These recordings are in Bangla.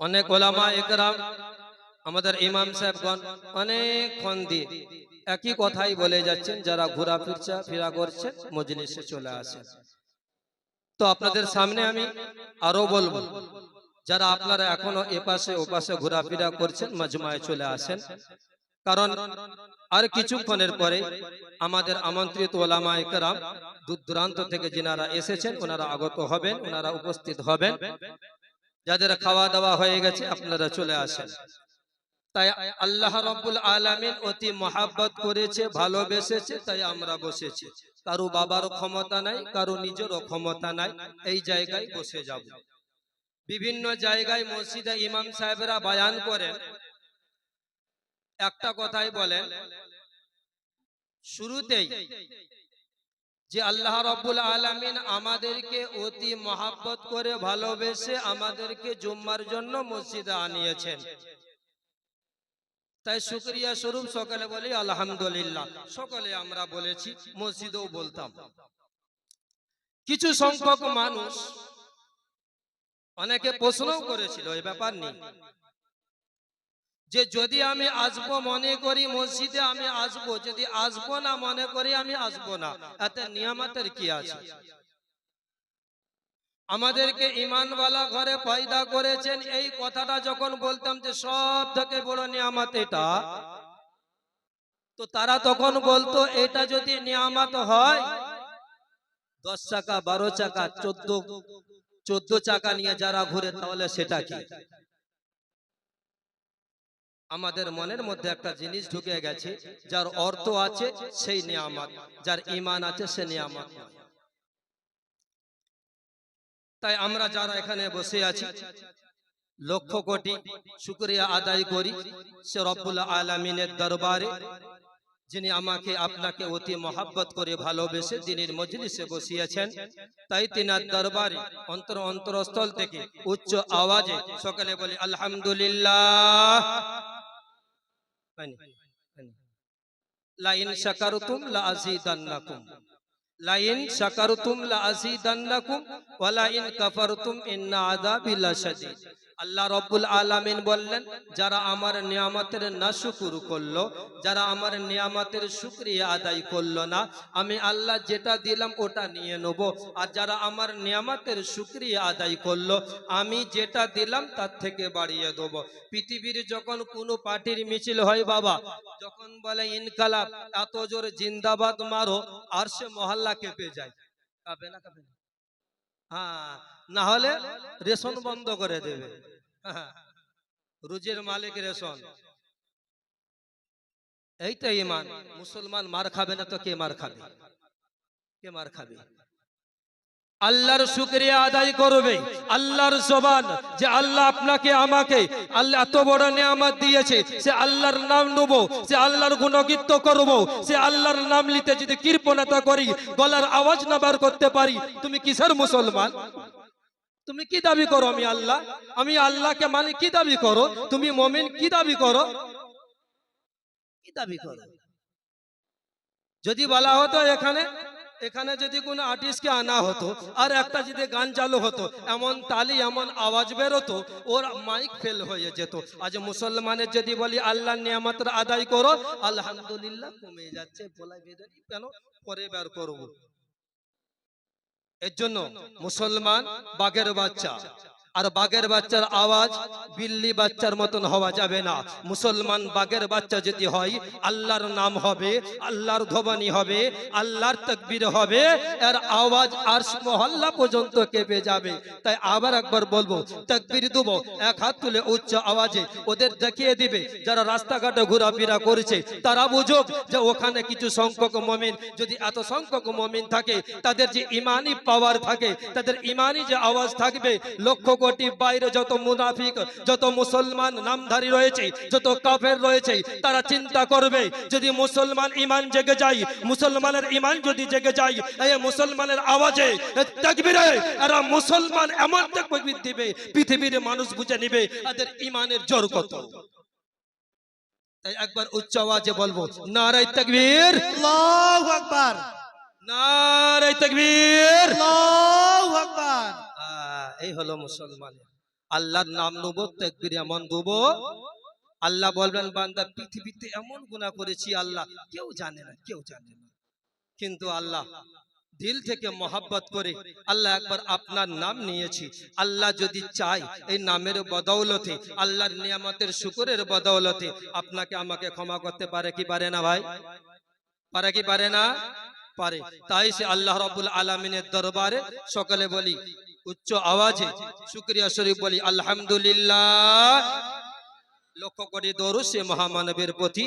অনেক ওলামা একরাম আমাদের ইমাম সাহেবগণ অনেকক্ষণ দিয়ে একই কথাই বলে যাচ্ছেন যারা ঘোরা ফিরছা ফিরা করছেন মজলিসে চলে আসেন। তো আপনাদের সামনে আমি আরও বলব যারা আপনারা এখনও এপাশে ওপাশে ঘোরাফেরা করছেন মজমায় চলে আসেন। কারণ আর কিছুক্ষণের পরে আমাদের আমন্ত্রিত ওলামা একরাম দূর দূরান্ত থেকে যিনারা এসেছেন ওনারা আগত হবেন ওনারা উপস্থিত হবেন। যাদের খাওয়া দাওয়া হয়ে গেছে, আপনারা চলে আসেন। তাই আল্লাহ রব্বুল আলামিন অতি মহাব্বত করেছে, ভালোবেসেছে, তাই আমরা বসেছি। কারও বাবার ক্ষমতা নাই, কারও নিজেরও ক্ষমতা নাই, এই জায়গায় বসে যাব। বিভিন্ন জায়গায় মসজিদে ইমাম সাহেবরা বায়ান করেন। একটা কথাই বলেন, শুরুতেই যে আল্লাহ রব্বুল আলামিন আমাদেরকে অতি মহাব্বত করে ভালোবেসে আমাদেরকে জুম্মার জন্য মসজিদে আনিয়েছেন। তাই শুক্রিয়া স্বরূপ সকালে বলি, আলহামদুলিল্লাহ। সকলে আমরা বলেছি, মসজিদেও বলতাম। কিছু সংখ্যক মানুষ অনেকে প্রশ্নও করেছিল এই ব্যাপার নেই যে যদি আমি আসব মনে করি মসজিদে আমি আসব, যদি আসব না মনে করি আমি আসব না, এতে নিয়ামতের কি আছে? আমাদেরকে ইমানওয়ালা ঘরে পয়দা করেছেন, এই কথাটা যখন বলতাম যে সব থেকে বড় নিয়ামত এটা, তো তারা তখন বলতো, এটা যদি নিয়ামত হয়, দশ চাকা, বারো চাকা, চোদ্দ চোদ্দ চাকা নিয়ে যারা ঘুরে, তাহলে সেটা কি? আমাদের মনের মধ্যে একটা জিনিস ঢুকে গেছে যার অর্থ আছে সেই নিয়ামত যার ইমান আছে সে নিয়ামত। তাই আমরা যারা এখানে বসে আছি লক্ষ কোটি শুক্রিয়া আদায় করি সে রব্বুল আলমিনের দরবারে যিনি আমাকে আপনাকে অতি মহাব্বত করে ভালোবেসে দিনের মজলিসে বসিয়েছেন। তাই তিনার দরবারে অন্তর অন্তরস্থল থেকে উচ্চ আওয়াজে সকালে বলি আলহামদুলিল্লাহ। লাইন শাকারতুম লা আযীদান্নাকুম লাইন শাকারতুম লা আযীদান্নাকুম ওয়া লাইন কাফারতুম ইন্না আযাবি লাশাদীদ আল্লাহ রব্বুল আলামিন বললেন, যারা আমার নিয়ামতের না শুকুর করল, যারা আমার নিয়ামতের শুকরিয়া আদায় করল না, আমি আল্লাহ যেটা দিলাম ওটা নিয়ে নেব। আর যারা আমার নিয়ামতের শুকরিয়া আদায় করল, আমি যেটা দিলাম তার থেকে বাড়িয়ে দেব। পৃথিবীর যখন কোনো পার্টির মিছিল হয় বাবা, যখন বলে, ইনকালাব, এত জোর জিন্দাবাদ মারো, আর সে মহল্লা কেঁপে যায়। কাঁপে না কাঁপে হ্যাঁ না হলে রেশন বন্ধ করে দেবে। রুজির মালিক রেশন। এইটা ইমান। মুসলমান মার খাবে না তো কে মার খাবে? কে মার খাবে? আল্লাহর শুক্রিয়া আদায় করবে। আল্লাহর জবান যে আল্লাহ আপনাকে, আমাকে, আল্লাহ এত বড় নিয়ামত দিয়েছে, সে আল্লাহর নাম নেব, সে আল্লাহর গুণগীত করব, সে আল্লাহর নাম নিতে যদি কৃপণতা করি, গলার আওয়াজ না বার করতে পারি, তুমি কিসের মুসলমান? তুমি কি দাবি করো আমি আল্লাহ? আমি আল্লাহকে মানে কি দাবি করো? তুমি মমিন কি দাবি করো? কি দাবি করো? যদি বলা হতো এখানে এখানে যদি কোনো আর্টিস্টকে আনা হতো, আর একটা যদি গান চালু হতো, এমন তালি, এমন আওয়াজ বেরোতো, ওর মাইক ফেল হয়ে যেত। আজ মুসলমানের যদি বলি আল্লাহ নিয়ামতের আদায় করো, আলহামদুলিল্লাহ কমে যাচ্ছে বলা বেদারি কেন? পরে বের করব। এর জন্য মুসলমান বাঘের বাচ্চা। আর বাঘের বাচ্চার আওয়াজ বিল্লি বাচ্চার মতন হওয়া যাবে না। মুসলমান বাঘের বাচ্চা যদি হয়, আল্লাহর নাম হবে, আল্লাহর ধবানি হবে, আল্লাহর তকবীর হবে, এর আওয়াজ আর মহল্লা পর্যন্ত কেঁপে যাবে। তাই আবার একবার বলব, তকবীর দেবো, এক হাত তুলে উচ্চ আওয়াজে ওদের দেখিয়ে দিবে, যারা রাস্তাঘাটে ঘোরাফেরা করেছে, তারা বুঝুক যে ওখানে কিছু সংখ্যক মমিন, যদি এত সংখ্যক মমিন থাকে, তাদের যে ইমানি পাওয়ার থাকে, তাদের ইমানি যে আওয়াজ থাকবে লক্ষ কোটি বাইরে যত মুনাফিক যত মুসলমান নামধারী রয়েছে যত কাফের রয়েছে তারা চিন্তা করবে যদি মুসলমান ইমান জেগে যায় মুসলমানের ইমান যদি জেগে যায় এই মুসলমানের আওয়াজে তাকবীরে এরা মুসলমান এমন তাকবীর দিবে পৃথিবীর মানুষ বুঝে নিবে এদের ইমানের জোর কত। তাই একবার উচ্চ আওয়াজে বলব নারাই তাকবীর। আল্লাহু আকবার। নারাই তাকবীর। আল্লাহু আকবার। এই হলো মুসলমান। আল্লাহর নাম নেব, তেকবির এমন দেবো। আল্লাহ বলবেন, বান্দা, পৃথিবীতে এমন গুনাহ করেছি, আল্লাহ কেউ জানে না, কেউ জানে না। কিন্তু আল্লাহ দিল থেকে মহাব্বত করে আল্লাহ একবার আপনার নাম নিয়েছি। আল্লাহ যদি চাই এই নামের বদৌলতে, আল্লাহর নিয়ামতের শুকুরের বদৌলতে আপনাকে আমাকে ক্ষমা করতে পারে কি পারে না ভাই? পারে কি পারে না? পারে। তাই সে আল্লাহ রাব্বুল আলামিনের দরবারে সকালে বলি উচ্চ আওয়াজে শুক্রিয়া শরীফ বলি আলহামদুলিল্লাহ। লক্ষ্য করে দৌড় সে মহামানবের প্রতি,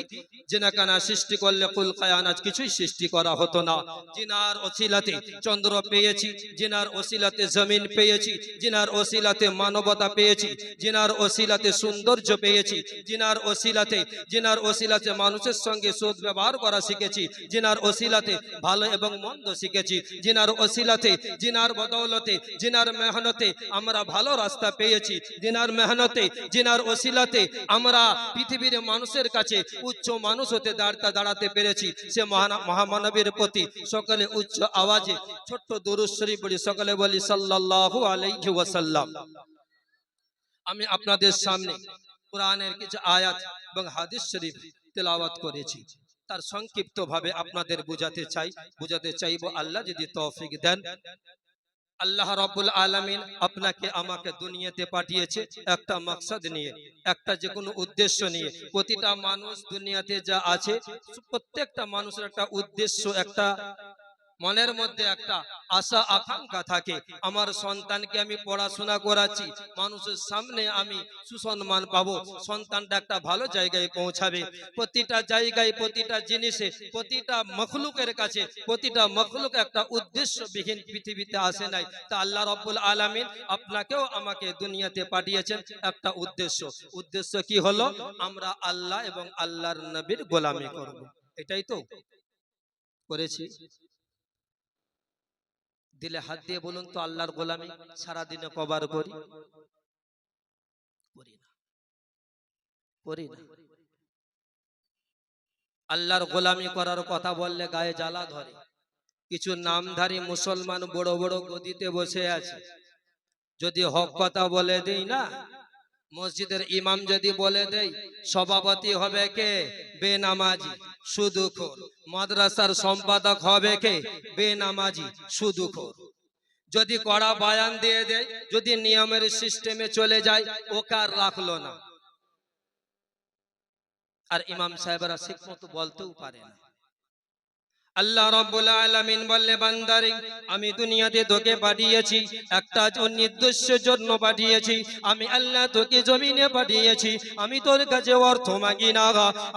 জেনাকানা সৃষ্টি করলে কুল কায়ানাজ কিছুই সৃষ্টি করা হতো না। জিনার ওসিলাতে চন্দ্র পেয়েছি, জিনার ওসিলাতে জমিন পেয়েছি, জিনার ওসিলাতে মানবতা পেয়েছি, জিনার ওসিলাতে সৌন্দর্য পেয়েছি, জিনার ওসিলাতে জিনার ওসিলাতে মানুষের সঙ্গে সদ ব্যবহার করা শিখেছি, জিনার ওসিলাতে ভালো এবং মন্দ শিখেছি, জিনার ওসিলাতে জিনার বদৌলতে, জিনার মেহনতে আমরা ভালো রাস্তা পেয়েছি, জিনার মেহনতে, জিনার ওসিলাতে আমরা পৃথিবীর মানুষের কাছে উচ্চ মানুষ হতে দাঁড়াতে দাঁড়াতে পেরেছি। সে মহামানবের প্রতি সকলে উচ্চ আওয়াজে, ছোট্ট দুরুশ্বরী বলি, সকলে বলি, সাল্লাল্লাহু আলাইহি আমি আপনাদের সামনে কোরআনের কিছু আয়াত এবং হাদিস শরীফ তেলাওয়াত করেছি। তার সংক্ষিপ্ত ভাবে আপনাদের বুঝাতে চাই। বুঝাতে চাইব, আল্লাহ যদি তৌফিক দেন আল্লাহ রাব্বুল আলামিন আপনাকে আমাকে দুনিয়াতে পাঠিয়েছে একটা মাকসাদ নিয়ে, একটা যে কোনো উদ্দেশ্য নিয়ে। প্রতিটা মানুষ দুনিয়াতে যা আছে, প্রত্যেকটা মানুষের একটা উদ্দেশ্য, একটা মনের মধ্যে একটা আশা, আকাঙ্ক্ষা থাকে। আমার সন্তানকে আমি পড়াশোনা করাচ্ছি, মানুষের সামনে আমি সুসম্মান পাবো। সন্তানটা একটা ভালো জায়গায় পৌঁছাবে। প্রতিটা জায়গায়, প্রতিটা জিনিসে, প্রতিটা মখলুকের কাছে, প্রতিটা মখলুক একটা উদ্দেশ্যবিহীন পৃথিবীতে আসে নাই। তা আল্লাহ রব্বুল আলামিন আপনাকেও আমাকে দুনিয়াতে পাঠিয়েছেন একটা উদ্দেশ্য। উদ্দেশ্য কি হলো? আমরা আল্লাহ এবং আল্লাহর নবীর গোলামি করব। এটাই তো করেছি। দিলে হাত দিয়ে বলুন তো, আল্লাহর গোলামি সারাদিনে কবার করি? করি না। করি না। আল্লাহর গোলামি করার কথা বললে গায়ে জ্বালা ধরে। কিছু নামধারী মুসলমান বড় বড় গদিতে বসে আছে। যদি হক কথা বলে দেই না মসজিদের ইমাম যদি বলে দেয়, সভাপতি হবে কে? বেনামাজি। সুদুখোর। মাদ্রাসার সম্পাদক হবে কে? বেনামাজি। সুদুখোর। যদি কড়া বায়ান দিয়ে দেয়, যদি নিয়মের সিস্টেমে চলে যায় ওকে আর রাখল না? আর ইমাম সাহেবরা মতো বলতেও পারে না। আল্লাহ রাব্বুল আলামিন বললে, বান্দারে, আমি দুনিয়াতে তোকে পাঠিয়েছি, একটা নির্দিষ্ট জন্য পাঠিয়েছি, আমি আল্লাহ তোকে জমিনে পাঠিয়েছি, আমি তোর কাছে অর্থ মাগি না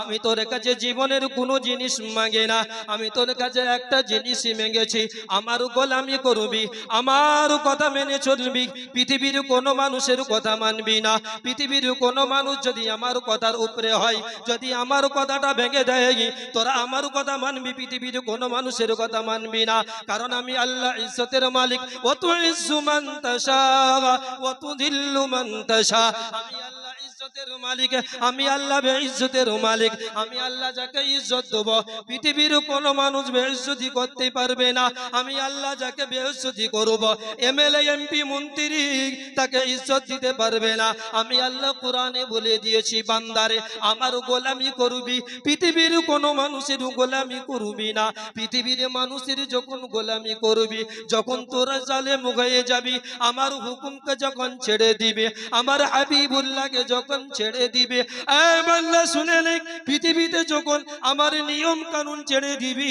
আমি তোর কাছে জীবনের কোনো জিনিস মাগে না, আমি তোর কাছে একটা জিনিসই মেগেছি আমার গোলামি করবি আমার কথা মেনে চলবি, পৃথিবীর কোনো মানুষের কথা মানবি না, পৃথিবীর কোনো মানুষ যদি আমার কথার উপরে হয়, যদি আমার কথাটা ভেঙে দেয়, তোরা আমার কথা মানবি, পৃথিবীর কোনো মানুষের কথা মানবি না। কারণ আমি আল্লাহ ইজ্জতের মালিক। অত ইজ্জু ও অত দিল্লু মান আমি আল্লাহ আমি আল্লাহ কোরআনে বলে দিয়েছি, বান্দারে, আমার গোলামি করবি, পৃথিবীর কোনো মানুষের গোলামি করবি না, পৃথিবীর মানুষের যখন গোলামি করবি, যখন তোরা জালে মুগাইয়ে যাবি, আমার হুকুমকে যখন ছেড়ে দিবে, আমার হাবিবুল্লাহকে যখন ছেড়ে দিবে এ শুনে নে, পৃথিবীতে যখন আমার নিয়ম কানুন ছেড়ে দিবি,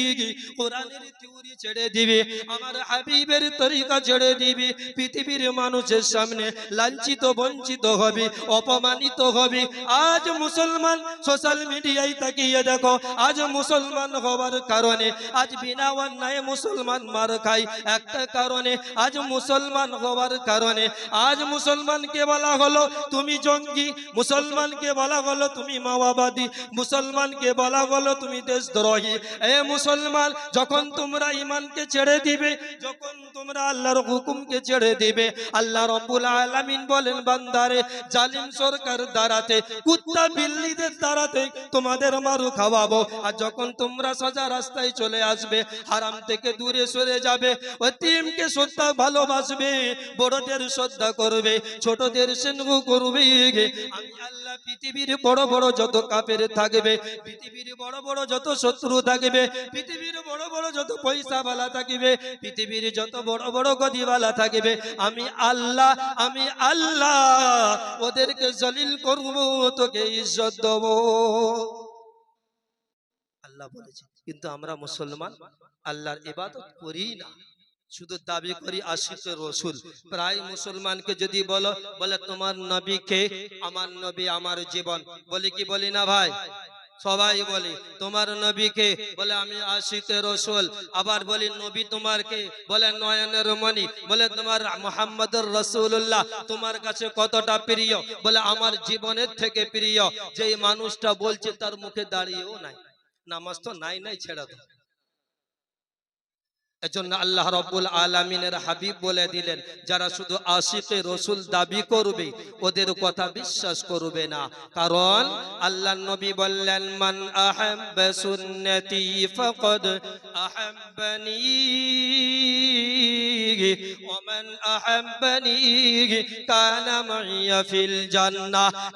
কোরআনের থিওরি ছেড়ে দিবে, আমার হাবিবের তরিকা ছেড়ে দিবি, পৃথিবীর মানুষের সামনে লাঞ্ছিত, বঞ্চিত হবে, অপমানিত হবে। আজ মুসলমান সোশ্যাল মিডিয়ায় তাকিয়ে দেখো, আজ মুসলমান হওয়ার কারণে, আজ বিনা অন্যায় মুসলমান মার খায় একটা কারণে, আজ মুসলমান হওয়ার কারণে, আজ মুসলমানকে বলা হলো, তুমি জঙ্গি মুসলমানকে বলা হলো তুমি মাওয়াবাদী মুসলমানকে বলা হলো তুমি দেশদ্রোহী। এ মুসলমান, যখন তোমরা ইমানকে ছেড়ে দিবে, যখন তোমরা আল্লাহর হুকুমকে ছেড়ে দিবে, আল্লাহ রব্বুল আলামিন বলেন, বান্দারে, জালিম সরকার দ্বারাতে, কুত্তা বিল্লিদের দ্বারাতে তোমাদের মারু খাওয়াবো। আর যখন তোমরা সাজা রাস্তায় চলে আসবে, হারাম থেকে দূরে সরে যাবে, অতিমকে শ্রদ্ধা ভালোবাসবে, বড়দের শ্রদ্ধা করবে, ছোটদের স্নেহ করবে। আল্লাহ, পৃথিবীর বড় বড় যত কাপের থাকবে, পৃথিবীর বড় বড় যত শত্রু থাকবে, পৃথিবীর বড় বড় যত পয়সাওয়ালা থাকবে, পৃথিবীর যত বড় বড় গদিওয়ালা থাকবে, আমি আল্লাহ আমি আল্লাহ, ওদেরকে জলিল করব, তোকে ইজ্জত দেবো। আল্লাহ বলেছে কিন্তু আমরা মুসলমান, আল্লাহর ইবাদত করি না। শুধু দাবি করি আশিক রসুল। প্রায় মুসলমানকে যদি বলো বলে তোমার নবী কে আমার নবী আমার জীবন। বলি কি বলি না ভাই? সবাই বলি তোমার নবীকে বলে আমি আশিকে রসুল। আবার বলি নবী তোমার কে? বলে নয়নের মণি। বলে তোমার মোহাম্মদুর রসুল্লাহ তোমার কাছে কতটা প্রিয়? বলে আমার জীবনের থেকে প্রিয়। যেই মানুষটা বলছে তার মুখে দাঁড়িয়েও নাই। নামাজ তো নাই নাই ছেড়ে দাও। এজন্য আল্লাহ রব্বুল আলামিনের হাবিব বলে দিলেন, যারা শুধু আশিকে রসুল দাবি করবে, ওদের কথা বিশ্বাস করবে না। কারণ আল্লাহ নবী বললেন, মান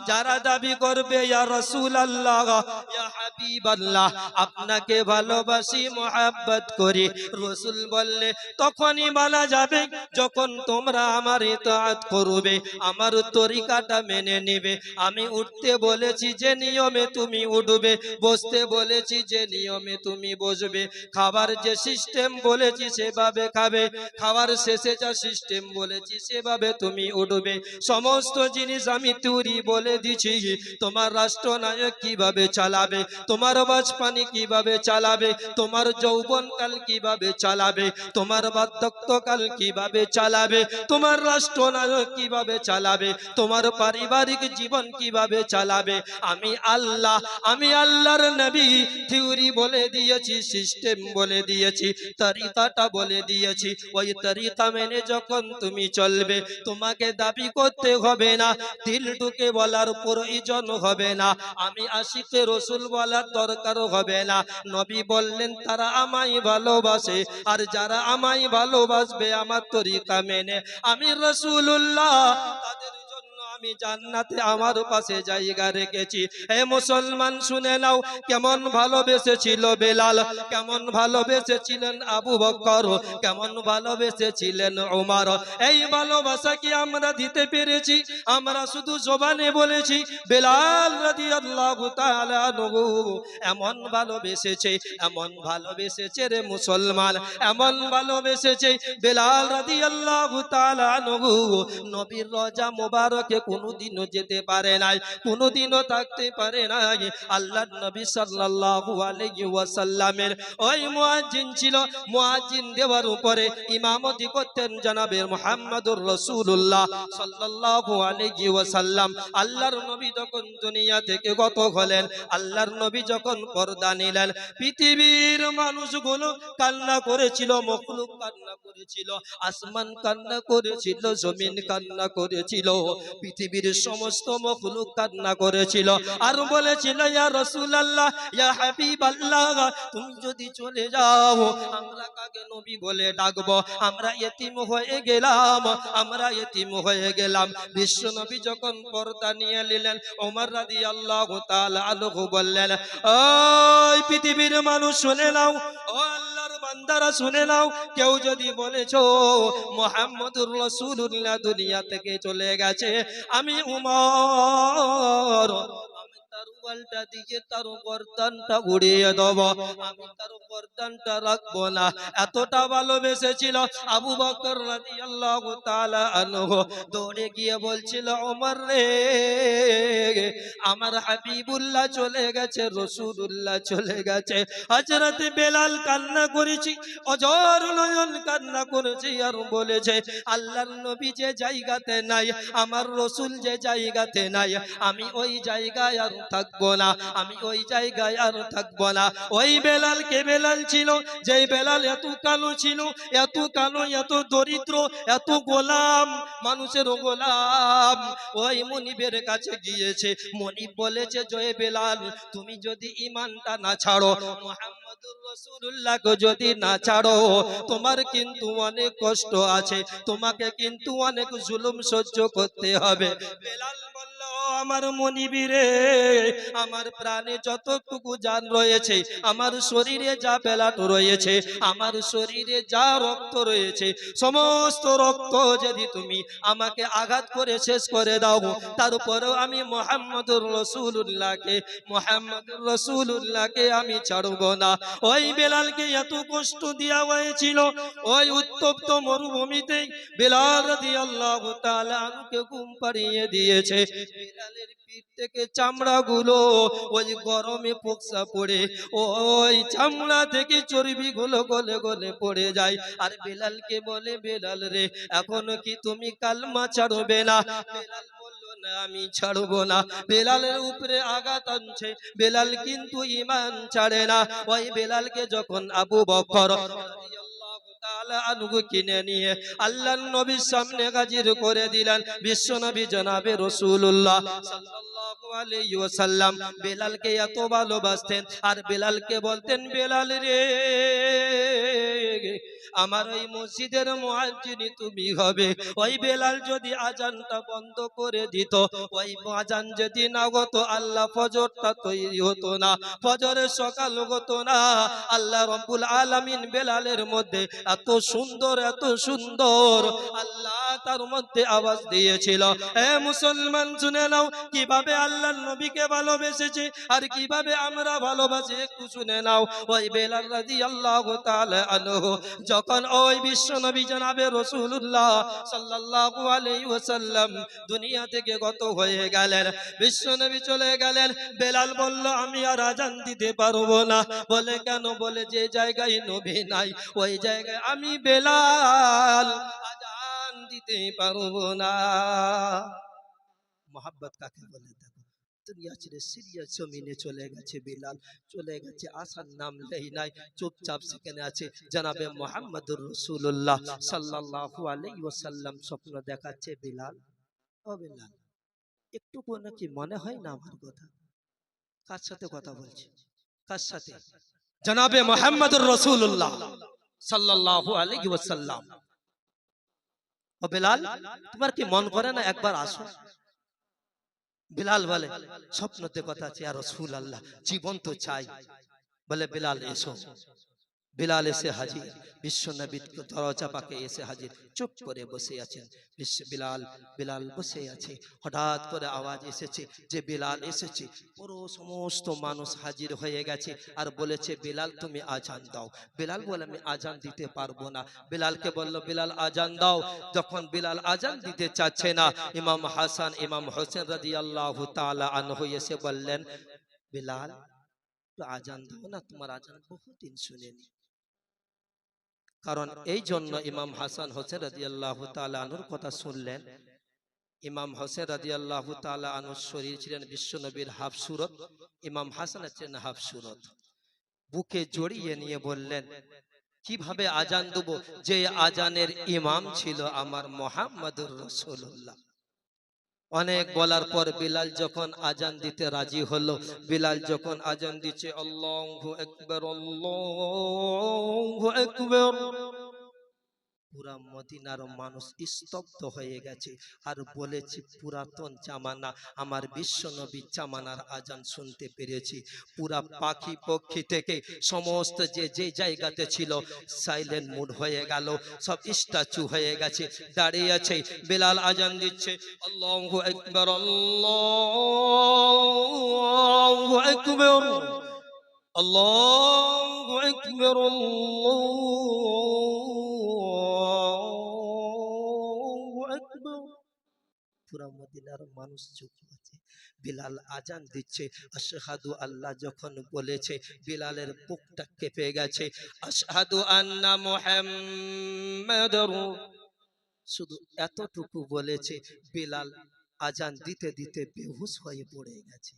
যারা দাবি করবে আপনাকে ভালোবাসি, মোহাব্বত করি, রসুল বললে, তখনই মানা যাবে, যখন তোমরা আমার ইতাআত করবে, আমার তরিকাটা মেনে নেবে। আমি উঠতে বলেছি যে নিয়মে তুমি উঠবে, বসতে বলেছি যে নিয়মে তুমি বসবে। খাবার যে সিস্টেম বলেছি সেভাবে খাবে খাবার শেষে যা সিস্টেম বলেছি সেভাবে তুমি উঠবে। সমস্ত জিনিস আমি তুরি বলে দিছি, তোমার রাষ্ট্রনায়ক কীভাবে চালাবে, তোমার বাজপানি কীভাবে চালাবে, তোমার যৌবনকাল কীভাবে চালাবে তোমার বার্ধক্যকাল কীভাবে চালাবে? তোমার রাষ্ট্রনায়ক কীভাবে চালাবে? তোমার পারিবারিক জীবন কীভাবে চালাবে? আমি আল্লাহ, আমি আল্লাহর নবী। থিওরি বলে দিয়েছি, সিস্টেম বলে দিয়েছি, তরিকাটা বলে দিয়েছি। ওই তরিকা মেনে যখন তুমি চলবে, তোমাকে দাবি করতে হবে না, দিল ঢুকে বলার প্রয়োজন হবে না। আমি আশিকে রসুল বলার দরকারও হবে না। নবী বললেন, তারা আমায় ভালোবাসে। আর যারা আমায় ভালোবাসবে আমার তরিকা মেনে। আমি রসুল্লাহ তাদের আমি জান্নাতে আমার পাশে জায়গা রেখেছি। এ মুসলমান, শুনে নাও, কেমন ভালোবেসেছিল বেলাল, কেমন ভালোবেসেছিলেন আবু বকর, কেমন ভালোবেসেছিলেন ওমর এই ভালোবাসা কি আমরা দিতে পেরেছি? আমরা শুধু জবানে বলেছি, বেলাল রাদিয়াল্লাহু তাআলা আনহু, এমন ভালোবেসেছে এমন ভালোবেসেছে রে মুসলমান, এমন ভালোবেসেছে বেলাল রাদিয়াল্লাহু তাআলা আনহু। নবীর রজা মোবারকে কোনোদিনও যেতে পারে নাই, কোনোদিনও থাকতে পারে নাই। আল্লাহর নবী সাল্লাল্লাহু আলাইহি ওয়াসাল্লামের ওই মুয়াজ্জিন ছিল। মুয়াজ্জিন দেওয়ার উপরে ইমামতি করতেন জনাবে মুহাম্মদুর রাসূলুল্লাহ সাল্লাল্লাহু আলাইহি ওয়াসাল্লাম। আল্লাহর নবী যখন দুনিয়া থেকে গত হলেন, আল্লাহর নবী যখন পর্দা নিলেন, পৃথিবীর মানুষগুলো কান্না করেছিল, মখলুক কান্না করেছিল, আসমান কান্না করেছিল, জমিন কান্না করেছিল পৃথিবীর সমস্ত মখলুক কান্না করেছিল। আর বলেছিল ইয়া রাসূলুল্লাহ ইয়া হাবিবাল্লাহ তুমি যদি চলে যাও আমরা কাকে নবী বলে ডাকবো? আমরা এতিম হয়ে গেলাম আমরা এতিম হয়ে গেলাম। বিশ্ব নবী যখন পর্দা নিয়ে নিলেন ওমর রাদিয়াল্লাহু তাআলা আনহু বললেন ওই পৃথিবীর মানুষ শুনে নাও ও আল্লাহর বান্দারা শুনে নাও কেউ যদি বলেছ মোহাম্মদুর রাসূলুল্লাহ দুনিয়া থেকে চলে গেছে আমি উমর আমি তার পাল্টা দিয়ে তার গর্দানটা দেব। আমি তার গর্দানটা রাখব না। এতটা ভালোবেসেছিল আবু বকর দৌড়ে গিয়ে বলছিল, ওমর রে, আমার হাবিবুল্লাহ চলে গেছে, রসুলুল্লাহ চলে গেছে। হযরত বেলাল কান্না করেছি, অজর নয়ন কান্না করেছি আর বলেছে, আল্লাহর নবী যে জায়গাতে নাই, আমার রসুল যে জায়গাতে নাই, আমি ওই জায়গায় আর থাকব না। আমি ওই জায়গায় আর থাকব না। ওই বেলাল কে বেলাল ছিল? যেই বেলাল এত কালো ছিল, এত কালো, এত দরিদ্র, এত গোলাম, মানুষের গোলাম। ওই মনিবের কাছে গিয়েছে। মনিব বলেছে, জয় বেলাল, তুমি যদি ইমানটা না ছাড়ো যদি না ছাড়ো, তোমার কিন্তু অনেক কষ্ট আছে। তোমাকে কিন্তু অনেক জুলুম সহ্য করতে হবে। বেলাল বলল "ও আমার মনিবিরে আমার প্রাণে যতটুকু জান রয়েছে, আমার শরীরে যা বেলাট রয়েছে, আমার শরীরে যা রক্ত রয়েছে, সমস্ত রক্ত যদি তুমি আমাকে আঘাত করে শেষ করে দাও, তারপরেও আমি মোহাম্মদুর রসুল্লাহকে মোহাম্মদুর রসুল্লাহকে আমি ছাড়ব না। ওই বেলালকে এত কষ্ট দেওয়া হয়েছিল, ওই উত্তপ্ত মরুভূমিতে বেলাল রাদিয়াল্লাহু তাআলা আনকে ঘুম পাড়িয়ে দিয়েছে। বেলালের পিঠ থেকে চামড়াগুলো ওই গরমে পোকসা পড়ে, ওই চামড়া থেকে চর্বি গুলো গলে গলে পড়ে যায়। আর বেলালকে বলে, বেলাল রে, এখনও কি তুমি কালমা ছাড়বে না? বেলাল আমি ছাড়বো না। বেলালের উপরে আঘাত আনছে। বেলাল কিন্তু ইমান ছাড়ে না। ওই বেলালকে যখন আবু বকর তাআলা নবীর সামনে হাজির করে দিলেন বিশ্বনবী জনাবে রাসূলুল্লাহ সাল্লাল্লাহু আলাইহি ওয়াসাল্লাম। বেলালকে এত ভালোবাসতেন, আর বেলালকে বলতেন, বেলাল রে আমার ওই মসজিদের মুয়াজ্জিনি তুমি হবে। ওই বেলাল যদি আজানটা বন্ধ করে দিত, ওই আজান যদি না হতো, আল্লাহ ফজরটা তৈরি হতো না। ফজরের সকাল হতো না। আল্লাহ রব্বুল আলামিন বেলালের মধ্যে এত সুন্দর এত সুন্দর আল্লাহ তার মধ্যে আওয়াজ দিয়েছিল। হে মুসলমান, শুনে নাও, কীভাবে আল্লাহ নবীকে ভালোবেসেছে আর কীভাবে আমরা ভালোবাসি একটু শুনে নাও। ওই বেলাল রাদিয়াল্লাহু তাআলা আনহু যখন ওই বিশ্ব নবী জনাবে রাসূলুল্লাহ সাল্লাল্লাহু আলাইহি ওয়াসাল্লাম দুনিয়া থেকে গত হয়ে গেলেন, বিশ্ব নবী চলে গেলেন, বেলাল বলল, আমি আর আজান দিতে পারব না। বলে, কেন? বলে, যে জায়গায় নবী নাই, ওই জায়গায় আমি বেলাল, আজান দিতে পারব না। মোহাব্বত কাকে বলে দুনিয়া ছেড়ে সিরিয়া জমিনে চলে গেছে বিলাল। চলে গেছে আসার নাম লেই নাই। চুপচাপ সেখানে আছে জানাবে মোহাম্মদুর রসুল্লাহ সাল্লাল্লাহু আলাইহি ওয়াসাল্লাম। স্বপ্ন দেখাচ্ছে বিলাল। ও বিলাল একটু নাকি মনে হয় না আমার কথা? কার সাথে কথা বলছি? কার সাথে? জানাবে মোহাম্মদুর রসুল্লাহ সাল্লাল্লাহু আলাইহি ওয়াসাল্লাম। ও বিলাল, তোমার কি মন করে না একবার আসো? বিলাল বলে স্বপ্নতে কথা আছে আর রসুল আল্লাহ জীবন তো চাই। বলে বিলাল এসো। বিলাল এসে হাজির বিশ্ব নবী দরজা পাকে এসে হাজির, চুপ করে বসে আছেন। বিশ্ব বিলাল বিলাল বসে আছে। হঠাৎ করে আওয়াজ এসেছে যে বিলাল এসেছে। পুরো সমস্ত মানুষ হাজির হয়ে গেছে আর বলেছে, বিলাল, তুমি আজান দাও। বিলাল বলে, আমি আজান দিতে পারব না। বিলালকে বলল, বিলাল, আজান দাও। যখন বিলাল আজান দিতে চাচ্ছে না, ইমাম হাসান, ইমাম হোসেন রাজি আল্লাহ তালা আনহু এসে বললেন, বিলাল আজান দাও না, তোমার আজান বহুদিন শুনেনি। কারণ এই জন্য ইমাম হাসান হোসেন রাজি আল্লাহ আনুর কথা শুনলেন। ইমাম হোসেন রাজি আল্লাহ আনুর শরীর ছিলেন বিশ্বনবীর হাফ সুরত ইমাম হাসান ছিলেন হাফ সুরত। বুকে জড়িয়ে নিয়ে বললেন কীভাবে আজান দেবো? যে আজানের ইমাম ছিল আমার মোহাম্মদুর রসুল্লাহ অনেক বলার পর বিলাল যখন আজান দিতে রাজি হলো বিলাল যখন আজান দিচ্ছে অল্লং একবার আল্লাহু আকবার। পুরা মদিনার মানুষ স্তব্ধ হয়ে গেছে। আর বলেছি, পুরাতন জামানা, আমার বিশ্ব নবী জামানার আজান শুনতে পেরেছি। পুরা পাখি পক্ষী থেকে সমস্ত যে যে জায়গাতে ছিল সাইলেন্ট মুড হয়ে গেল। সব স্ট্যাচু হয়ে গেছে, দাঁড়িয়ে আছে। বেলাল আজান দিচ্ছে, আল্লাহু আকবার আল্লাহু আকবার, আল্লাহু আল্লাহু পুরা মদিনার মানুষ চুপ আছে। বিলাল আজান দিচ্ছে। আশহাদু আল্লাহ যখন বলেছে, বিলালের বুকটা কেঁপে গেছে। আশহাদু আন্না মুহাম্মাদুর শুধু এতটুকু বলেছে, বিলাল আজান দিতে দিতে বেহুশ হয়ে পড়ে গেছে।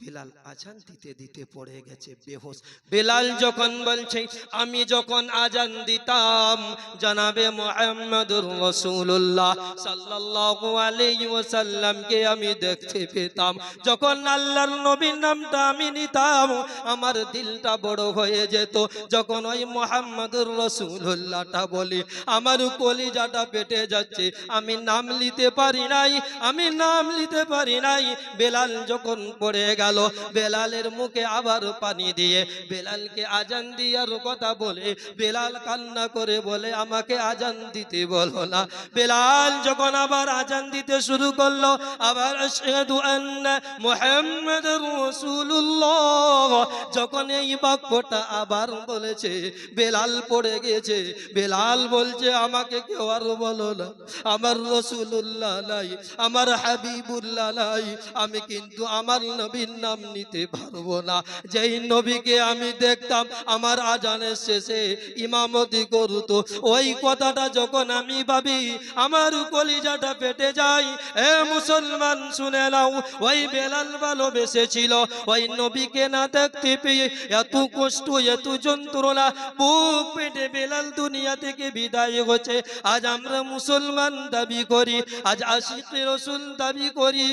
বেলাল আজান দিতে দিতে পড়ে গেছে, বেহুশ। বেলাল যখন বলছে, আমি যখন আজান দিতাম, জানাবে মুহাম্মদুর রাসূলুল্লাহ সাল্লাল্লাহু আলাইহি ওয়াসাল্লামকে আমি দেখতে পেতাম। যখন আল্লাহর নবীর নামটা আমি নিতাম, আমার দিলটা বড় হয়ে যেত। যখন ওই মুহাম্মদুর রাসূলুল্লাহটা বলি, আমার কলিজাটা পেটে যাচ্ছে, আমি নাম নিতে পারি নাই, আমি নাম নিতে পারি নাই। বেলাল যখন পড়ে গেল বেলালের মুখে আবার পানি দিয়ে বেলালকে আজান দিয়ার কথা বলে বেলাল কান্না করে বলে, আমাকে আজান দিতে বলো না। বেলাল যখন আবার আজান দিতে শুরু করল, আবার রাসূলুল্লাহ। যখন এই বাক্যটা আবার বলেছে, বেলাল পড়ে গেছে। বেলাল বলছে, আমাকে কেউ আর বলো না। আমার রসুল্লাহ নাই, আমার হাবিবুল্লাহ নাই। আমি কিন্তু আমার নবীর নাম নিতে পারব না। যেই নবীকে আমি দেখতাম, আমার আজানের শেষে ইমামতি করতো। ওই কথাটা যখন আমি ভাবি, আমার কলিজাটা পেটে যায়। এ মুসলমান, শুনে নাও, ওই বেলাল ভালোবেসেছিল। ওই নবীকে না দেখতে পেয়ে এত কষ্ট, এত যন্ত্রণা, বুক পেটে বেলাল দুনিয়া থেকে বিদায় হচ্ছে আজ আমরা মুসলমান দাবি করি, আজ আশিক রসুল দাবি করি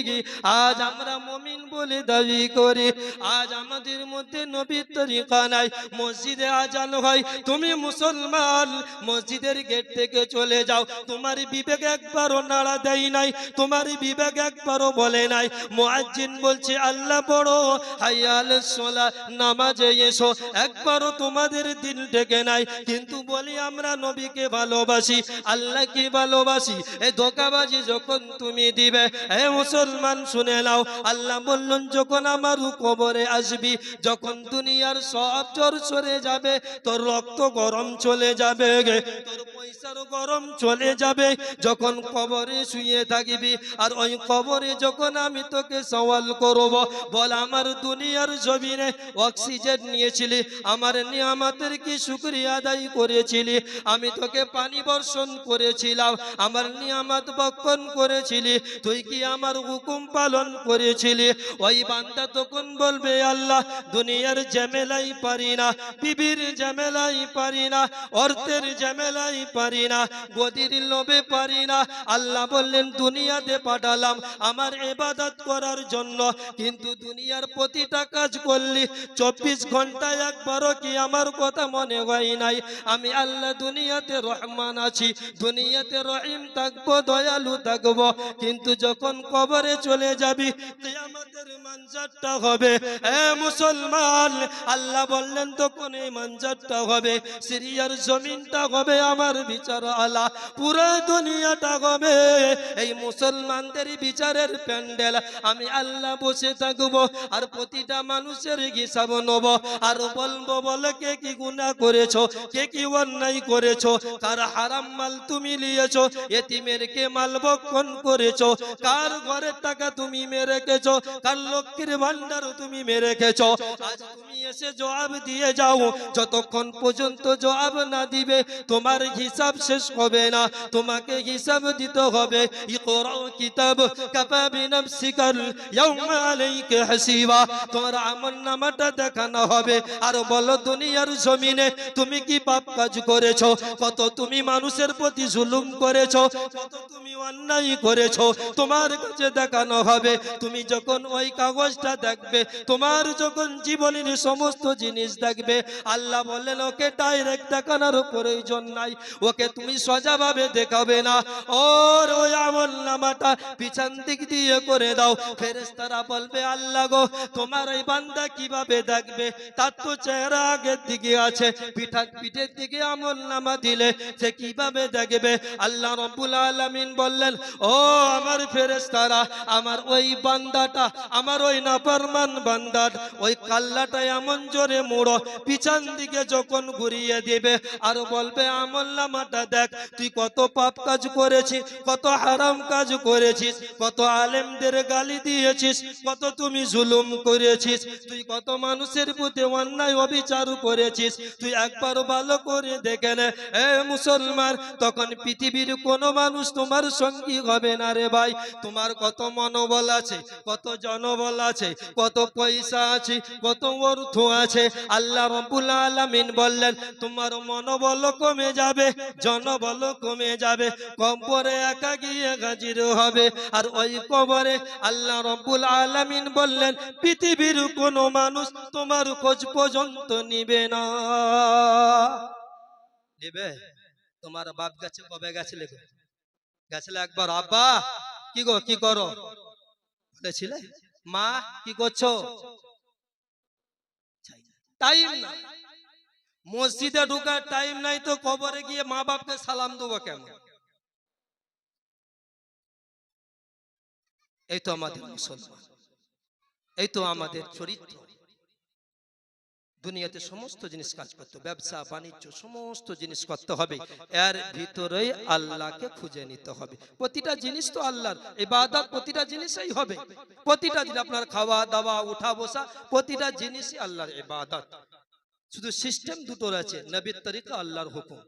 আজ আমরা মমিন বলে দাবি করি। আজ আমাদের মধ্যে নবীর তরিকা নাই। মসজিদে আজান হয়, তুমি মুসলমান। মসজিদের গেট থেকে চলে যাও। তোমার বিবেক একবারও নাড়া দেয় নাই, তোমার বিবেক একবারও বলে নাই। মুয়াজ্জিন বলছে, আল্লাহ বড় হাইয়াল সোলা, নামাজে এসো। একবারও তোমাদের দিন ডেকে নাই। কিন্তু বলি, আমরা নবীকে ভালোবাসি, আল্লাহকে ভালোবাসি। এ ধোকাবাজি যখন তুমি দিবে, এ মুসলমান শুনে নাও। আল্লাহ বললেন, যখন আমার কবরে আসবি, যখন দুনিয়ার সব জ্বর সরে যাবে, তোর রক্ত গরম চলে যাবে গে, তোর পয়সার গরম চলে যাবে। যখন কবরে শুয়ে থাকিবি, আর ওই কবরে যখন আমি তোকে সওয়াল করব, বল আমার দুনিয়ার জমিনে অক্সিজেন নিয়েছিলি, আমার নিয়ামতের কি শুক্রিয়া আদায় করেছিলি? আমি তোকে পানি বর্ষণ করেছিলাম, আমার নিয়ামত বক্ষণ করেছিলি, তুই কি আমার হুকুম পালন করেছিলি? ওই বান্দা তখন বলবে, আল্লাহ, দুনিয়ার ঝামেলাই পারি না বিবির ঝামেলাই পারি না, অর্থের ঝামেলাই পারি না, গদির লোভে পারি না। আল্লাহ বললেন, দুনিয়াতে পাঠালাম আমার এবাদত করার জন্য, কিন্তু দুনিয়ার প্রতিটা কাজ করলি, চব্বিশ ঘন্টায় একবারও কি আমার কথা মনে হয় নাই? আমি আল্লাহ দুনিয়াতে রহমান আছি, দুনিয়াতে রহিম থাকব, দয়ালু থাকব, কিন্তু যখন কবরে চলে যাবি আমাদের মানজারটা হবে। এ মুসলমান, আল্লাহ বললেন তখন এই মানজারটা হবে। সিরিয়ার জমিনটা হবে আমার বিচার আলা পুরো দুনিয়াটা হবে এই মুসলমানদের বিচারের প্যান্ডেল। আমি আল্লাহ বসে থাকব আর প্রতিটা মানুষের হিসাব নেব। আর বলব, বলে, কে কি গুনাহ করেছ? কে কি অন্যায় করেছ? কার হারাম মাল তুমি নিয়েছো এতিমের কে মাল বক্ষণ করেছ? কার ঘরের টাকা তুমি মেরে রেখেছো? কার লক্ষ্মীর ভান্ডার তুমি মেরে রেখেছো আজ তুমি এসে জবাব দিয়ে যাও। যতক্ষণ পর্যন্ত জবাব না দিবে, তোমার হিসাব শেষ হবে না। তোমাকে হিসাব দিতে হবে। তোমার নামাটা দেখানো হবে। আর বলো, দুনিয়ার জমিনে তুমি কি পাপ কাজ করেছ? কত তুমি মানুষের প্রতি জুলুম করেছ? কত তুমি অন্যায় করেছ? তোমার কাছে দেখানো হবে। তুমি যখন ওই কাগজ সমাজটা দেখবে, তোমার যখন জীবনের সমস্ত জিনিস দেখবে, আল্লাহ বললেন, ওকে ডাইরেক্ট দেখানোর প্রয়োজন নাই, ওকে তুমি সজাভাবে দেখাবে না। ওর ওই আমল নামাটা পিছন দিক দিয়ে করে দাও। ফেরেশতারা বলবে, আল্লাহ গো, তোমার এই বান্দা কীভাবে দেখবে? তার তো চেহারা আগের দিকে আছে, পিঠা পিঠের দিকে আমল নামা দিলে সে কীভাবে দেখবে? আল্লাহ রব্বুল আলামিন বললেন, ও আমার ফেরেশতারা, আমার ওই বান্দাটা, আমার ওই নাফরমান বান্দার। ওই কাল্লাটা এমন জোরে মোড়ো, পিছন দিকে যখন ঘুরিয়ে দিবে, আর বলবে, আমল দেখ, তুই কত পাপ কাজ করেছিস, কত হারাম কাজ করেছিস, কত আলেমদের গালি দিয়েছিস, কত তুমি জুলুম করেছিস, তুই কত মানুষের প্রতি অন্যায় অবিচার করেছিস, তুই একবার ভালো করে দেখে নে, এ মুসলমান, তখন পৃথিবীর কোনো মানুষ তোমার সঙ্গী হবে না রে ভাই, তোমার কত মনোবল আছে, কত জনবল আছে কত পয়সা আছে? কত অর্থ আছে? আল্লাহ রব্বুল আলামিন বললেন, তোমার মনোবল কমে যাবে, জনবল কমে যাবে, কবরে একা গিয়ে হাজির হবে। আর ওই কবরে আল্লাহ রব্বুল আলামিন বললেন, পৃথিবীর কোনো মানুষ তোমার খোঁজ পর্যন্ত নিবে না। নেবে? তোমার বাপ গাছে, কবে গেছিলে গো? গেছিলে একবার? আব্বা, কি গো, কি করো? বলেছিলে? মা, কি করছ? টাইম না মসজিদে ঢুকার টাইম নাই তো কবরে গিয়ে মা বাপকে সালাম দেবো কেমন? এই তো আমাদের মুসলমান। এই তো আমাদের চরিত্র। দুনিয়াতে সমস্ত জিনিস কাজ করতে ব্যবসা, বাণিজ্য, সমস্ত জিনিস করতে হবে। এর ভিতরেই আল্লাহকে খুঁজে নিতে হবে। প্রতিটা জিনিস তো আল্লাহর, ইবাদত প্রতিটা জিনিসই হবে। প্রতিটা জিনিস আপনার খাওয়া, দাওয়া, উঠা, বসা, প্রতিটা জিনিসই আল্লাহর ইবাদত। শুধু সিস্টেম দুটো আছে নবীর তরিকা, আল্লাহর হুকুম।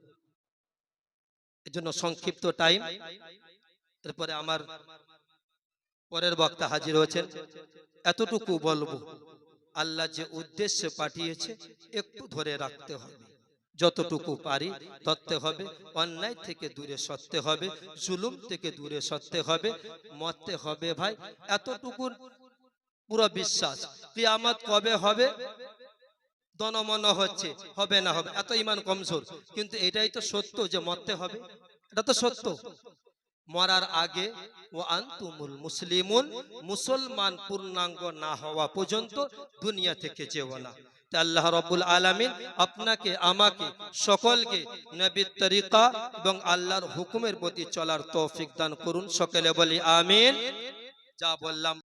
এর জন্য সংক্ষিপ্ত টাইম এরপরে আমার পরের বক্তা হাজির হয়েছেন। এতটুকু বলব। আল্লাহ যে উদ্দেশ্যে পাঠিয়েছে একটু ধরে রাখতে হবে। যতটুকু পারি ধরতে হবে অন্যায় থেকে দূরে সরতে হবে জুলুম থেকে দূরে সরতে হবে মরতে হবে ভাই এতটুকু পুরো বিশ্বাস। কিয়ামত কবে হবে? দনমন হচ্ছে হবে না হবে এত ইমান কমজোর। কিন্তু এটাই তো সত্য যে মরতে হবে। এটা তো সত্য। মরার আগে, ও আন্তুমুল মুসলিমুন, মুসলমান পূর্ণাঙ্গ না হওয়া পর্যন্ত দুনিয়া থেকে যেও না। আল্লাহ রব্বুল আলমিন আপনাকে, আমাকে, সকলকে নবীর তরিকা এবং আল্লাহর হুকুমের প্রতি চলার তৌফিক দান করুন। সকলে বলি, আমিন। যা বললাম